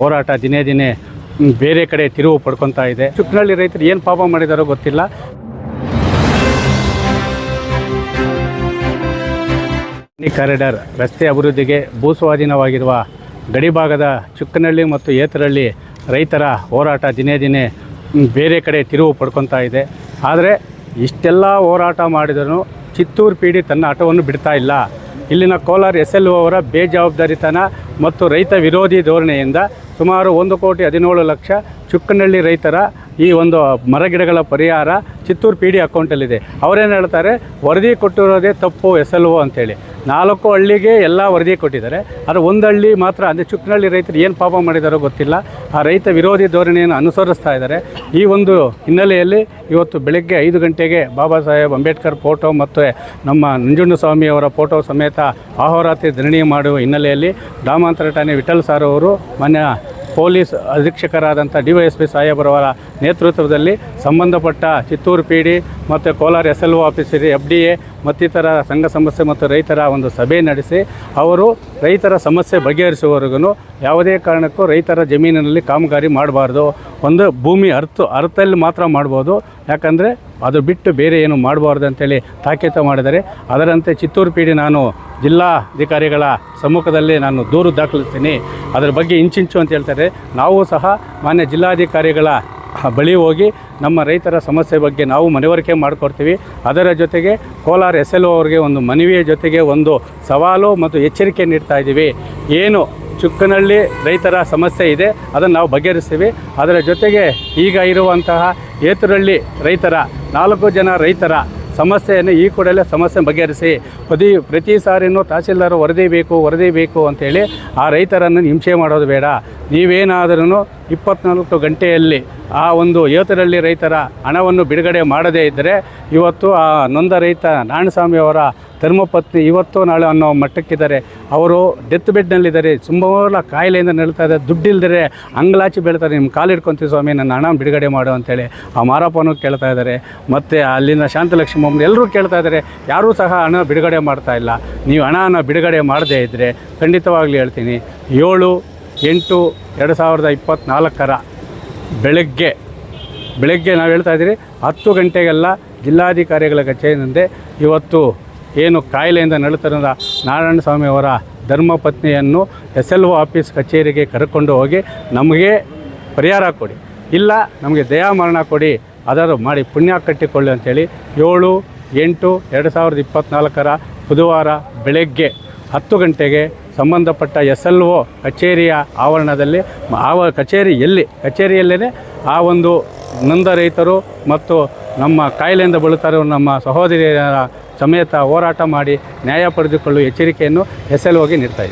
ಹೋರಾಟ ದಿನೇ ದಿನೇ ಬೇರೆ ಕಡೆ ತಿರುವು ಪಡ್ಕೊತಾ ಇದೆ. ಚುಕ್ಕನಹಳ್ಳಿ ರೈತರು ಏನು ಪಾಪ ಮಾಡಿದಾರೋ ಗೊತ್ತಿಲ್ಲ. ಈ ಕಾರಿಡಾರ್ ರಸ್ತೆ ಅಭಿವೃದ್ಧಿಗೆ ಭೂಸ್ವಾಧೀನವಾಗಿರುವ ಗಡಿಭಾಗದ ಚುಕ್ಕನಹಳ್ಳಿ ಮತ್ತು ಏತರಹಳ್ಳಿ ರೈತರ ಹೋರಾಟ ದಿನೇ ದಿನೇ ಬೇರೆ ಕಡೆ ತಿರುವು ಪಡ್ಕೊತಾ ಇದೆ. ಆದರೆ ಇಷ್ಟೆಲ್ಲ ಹೋರಾಟ ಮಾಡಿದರೂ ಚಿತ್ತೂರು ಪೀಡಿ ತನ್ನ ಆಟವನ್ನು ಬಿಡ್ತಾ ಇಲ್ಲ. ಇಲ್ಲಿನ ಕೋಲಾರ ಎಸ್ ಎಲ್ ಅವರ ಬೇಜವಾಬ್ದಾರಿತನ ಮತ್ತು ರೈತ ವಿರೋಧಿ ಧೋರಣೆಯಿಂದ ಸುಮಾರು ಒಂದು ಕೋಟಿ ಹದಿನೇಳು ಲಕ್ಷ ಚುಕ್ಕನಹಳ್ಳಿ ರೈತರ ಈ ಒಂದು ಮರಗಿಡಗಳ ಪರಿಹಾರ ಚಿತ್ತೂರು ಪಿ ಡಿ ಅಕೌಂಟಲ್ಲಿದೆ. ಅವರೇನು ಹೇಳ್ತಾರೆ? ವರದಿ ಕೊಟ್ಟಿರೋದೇ ತಪ್ಪು ಎಸ್ ಎಲ್ ಒ ಅಂತೇಳಿ. ನಾಲ್ಕು ಹಳ್ಳಿಗೆ ಎಲ್ಲ ವರದಿ ಕೊಟ್ಟಿದ್ದಾರೆ. ಆದರೆ ಒಂದು ಹಳ್ಳಿ ಮಾತ್ರ, ಅಂದರೆ ಚುಕ್ಕನಹಳ್ಳಿ ರೈತರು ಏನು ಪಾಪ ಮಾಡಿದಾರೋ ಗೊತ್ತಿಲ್ಲ. ಆ ರೈತ ವಿರೋಧಿ ಧೋರಣೆಯನ್ನು ಅನುಸರಿಸ್ತಾ ಇದ್ದಾರೆ. ಈ ಒಂದು ಹಿನ್ನೆಲೆಯಲ್ಲಿ ಇವತ್ತು ಬೆಳಗ್ಗೆ ಐದು ಗಂಟೆಗೆ ಬಾಬಾ ಸಾಹೇಬ್ ಅಂಬೇಡ್ಕರ್ ಫೋಟೋ ಮತ್ತು ನಮ್ಮ ನಂಜುಂಡಸ್ವಾಮಿಯವರ ಫೋಟೋ ಸಮೇತ ಆಹೋರಾತ್ರಿ ಧರಣಿ ಮಾಡುವ ಹಿನ್ನೆಲೆಯಲ್ಲಿ ಡಾಮಾಂತರ ಠಾಣೆ ವಿಠಲ್ ಸಾರ್ ಅವರು ಮಾನ್ಯ ಪೊಲೀಸ್ ಅಧೀಕ್ಷಕರಾದಂಥ ಡಿ ವೈ ಎಸ್ ಪಿ ಸಾಹೇಬರವರ ನೇತೃತ್ವದಲ್ಲಿ ಸಂಬಂಧಪಟ್ಟ ಚಿತ್ತೂರು ಪಿ ಡಿ ಮತ್ತು Kolar S L O officer F D A ಮತ್ತಿತರ ಸಂಘ ಸಮಸ್ಯೆ ಮತ್ತು ರೈತರ ಒಂದು ಸಭೆ ನಡೆಸಿ ಅವರು ರೈತರ ಸಮಸ್ಯೆ ಬಗೆಹರಿಸುವವರೆಗೂ ಯಾವುದೇ ಕಾರಣಕ್ಕೂ ರೈತರ ಜಮೀನಿನಲ್ಲಿ ಕಾಮಗಾರಿ ಮಾಡಬಾರ್ದು. ಒಂದು ಭೂಮಿ ಅರ್ಥ ಅರ್ಥಲ್ಲಿ ಮಾತ್ರ ಮಾಡ್ಬೋದು. ಯಾಕಂದರೆ ಅದು ಬಿಟ್ಟು ಬೇರೆ ಏನು ಮಾಡಬಾರ್ದು ಅಂತೇಳಿ ತಾಕೀತು ಮಾಡಿದರೆ ಅದರಂತೆ ಚಿತ್ತೂರು ಪೀಡಿ ನಾನು ಜಿಲ್ಲಾಧಿಕಾರಿಗಳ ಸಮ್ಮುಖದಲ್ಲಿ ನಾನು ದೂರು ದಾಖಲಿಸ್ತೀನಿ. ಅದರ ಬಗ್ಗೆ ಇಂಚಿಂಚು ಅಂತ ಹೇಳ್ತಾರೆ. ನಾವು ಸಹ ಮಾನ್ಯ ಜಿಲ್ಲಾಧಿಕಾರಿಗಳ ಬಳಿ ಹೋಗಿ ನಮ್ಮ ರೈತರ ಸಮಸ್ಯೆ ಬಗ್ಗೆ ನಾವು ಮನವರಿಕೆ ಮಾಡಿಕೊಡ್ತೀವಿ. ಅದರ ಜೊತೆಗೆ ಕೋಲಾರ ಎಸ್ ಎಲ್ ಅವರಿಗೆ ಒಂದು ಮನವಿಯ ಜೊತೆಗೆ ಒಂದು ಸವಾಲು ಮತ್ತು ಎಚ್ಚರಿಕೆ ನೀಡ್ತಾ ಇದ್ದೀವಿ. ಏನು ಚುಕ್ಕನಹಳ್ಳಿ ರೈತರ ಸಮಸ್ಯೆ ಇದೆ, ಅದನ್ನು ನಾವು ಬಗೆಹರಿಸ್ತೀವಿ. ಅದರ ಜೊತೆಗೆ ಈಗ ಇರುವಂತಹ ಏತುರಳ್ಳಿ ರೈತರ, ನಾಲ್ಕು ಜನ ರೈತರ ಸಮಸ್ಯೆಯನ್ನು ಈ ಕೂಡಲೇ ಸಮಸ್ಯೆ ಬಗೆಹರಿಸಿ ಪ್ರತಿ ಪ್ರತಿ ಸಾರಿನೂ ತಹಸೀಲ್ದಾರ್ ವರದಿ ಬೇಕು ವರದಿ ಬೇಕು ಅಂತೇಳಿ ಆ ರೈತರನ್ನು ಹಿಂಸೆ ಮಾಡೋದು ಬೇಡ. ನೀವೇನಾದರೂ ಇಪ್ಪತ್ನಾಲ್ಕು ಗಂಟೆಯಲ್ಲಿ ಆ ಒಂದು ಯುವತರಲ್ಲಿ ರೈತರ ಹಣವನ್ನು ಬಿಡುಗಡೆ ಮಾಡದೇ ಇದ್ದರೆ ಇವತ್ತು ಆ ನೊಂದ ರೈತ ನಾರಾಯಣಸ್ವಾಮಿಯವರ ಧರ್ಮಪತ್ನಿ ಇವತ್ತು ನಾಳೆ ಅನ್ನೋ ಮಟ್ಟಕ್ಕಿದ್ದಾರೆ. ಅವರು ಡೆತ್ ಬೆಡ್ನಲ್ಲಿದ್ದಾರೆ. ಸುಮಾರು ಕಾಯಿಲೆಯಿಂದ ನಡೀತಾ ಇದ್ದಾರೆ. ದುಡ್ಡಿಲ್ದರೆ ಅಂಗ್ಲಾಚಿ ಬೆಳೀತಾರೆ. ನಿಮ್ಮ ಕಾಲು ಹಿಡ್ಕೊಂತೀವಿ ಸ್ವಾಮಿ, ನನ್ನ ಹಣ ಬಿಡುಗಡೆ ಮಾಡು ಅಂತೇಳಿ ಆ ಮಾರಪ್ಪನೂ ಕೇಳ್ತಾ ಇದ್ದಾರೆ. ಮತ್ತು ಅಲ್ಲಿನ ಶಾಂತಲಕ್ಷ್ಮಿ ಅಮ್ಮ ಎಲ್ಲರೂ ಕೇಳ್ತಾ ಇದ್ದಾರೆ. ಯಾರೂ ಸಹ ಹಣ ಬಿಡುಗಡೆ ಮಾಡ್ತಾ ಇಲ್ಲ. ನೀವು ಹಣನ ಬಿಡುಗಡೆ ಮಾಡದೇ ಇದ್ದರೆ ಖಂಡಿತವಾಗ್ಲೂ ಹೇಳ್ತೀನಿ, ಏಳು ಎಂಟು ಎರಡು ಸಾವಿರದ ಇಪ್ಪತ್ತ್ನಾಲ್ಕರ ಬೆಳಗ್ಗೆ ಬೆಳಗ್ಗೆ ನಾವು ಹೇಳ್ತಾ ಇದ್ದೀರಿ, ಹತ್ತು ಗಂಟೆಗೆಲ್ಲ ಜಿಲ್ಲಾಧಿಕಾರಿಗಳ ಕಚೇರಿನಂತೆ ಇವತ್ತು ಏನು ಕಾಯಿಲೆಯಿಂದ ನಳುತ್ತಿರುವ ನಾರಾಯಣ ಸ್ವಾಮಿಯವರ ಧರ್ಮಪತ್ನಿಯನ್ನು ಎಸ್ ಎಲ್ ಒ ಆಫೀಸ್ ಕಚೇರಿಗೆ ಕರ್ಕೊಂಡು ಹೋಗಿ ನಮಗೆ ಪರಿಹಾರ ಕೊಡಿ. ಇಲ್ಲ, ನಮಗೆ ದಯಾಮರಣ ಕೊಡಿ. ಅದರ ಮಾಡಿ, ಪುಣ್ಯ ಕಟ್ಟಿಕೊಳ್ಳಿ ಅಂಥೇಳಿ ಏಳು, ಎಂಟು, ಎರಡು ಸಾವಿರದ ಇಪ್ಪತ್ತ್ನಾಲ್ಕರ ಬುಧವಾರ ಬೆಳಗ್ಗೆ ಹತ್ತು ಗಂಟೆಗೆ ಸಂಬಂಧಪಟ್ಟ ಎಸ್ ಎಲ್ ಒ ಕಚೇರಿಯ ಆವರಣದಲ್ಲಿ ಆವ ಕಚೇರಿ ಎಲ್ಲಿ ಕಚೇರಿಯಲ್ಲೇ ಆ ಒಂದು ನೊಂದ ರೈತರು ಮತ್ತು ನಮ್ಮ ಕಾಯಿಲೆಯಿಂದ ಬಳಲುತ್ತಿರುವ ನಮ್ಮ ಸಹೋದರಿಯರ ಸಮೇತ ಹೋರಾಟ ಮಾಡಿ ನ್ಯಾಯ ಪಡೆದುಕೊಳ್ಳುವ ಎಚ್ಚರಿಕೆಯನ್ನು ಎಸ್ ಎಲ್ ಓಗೆ ನೀಡ್ತಾ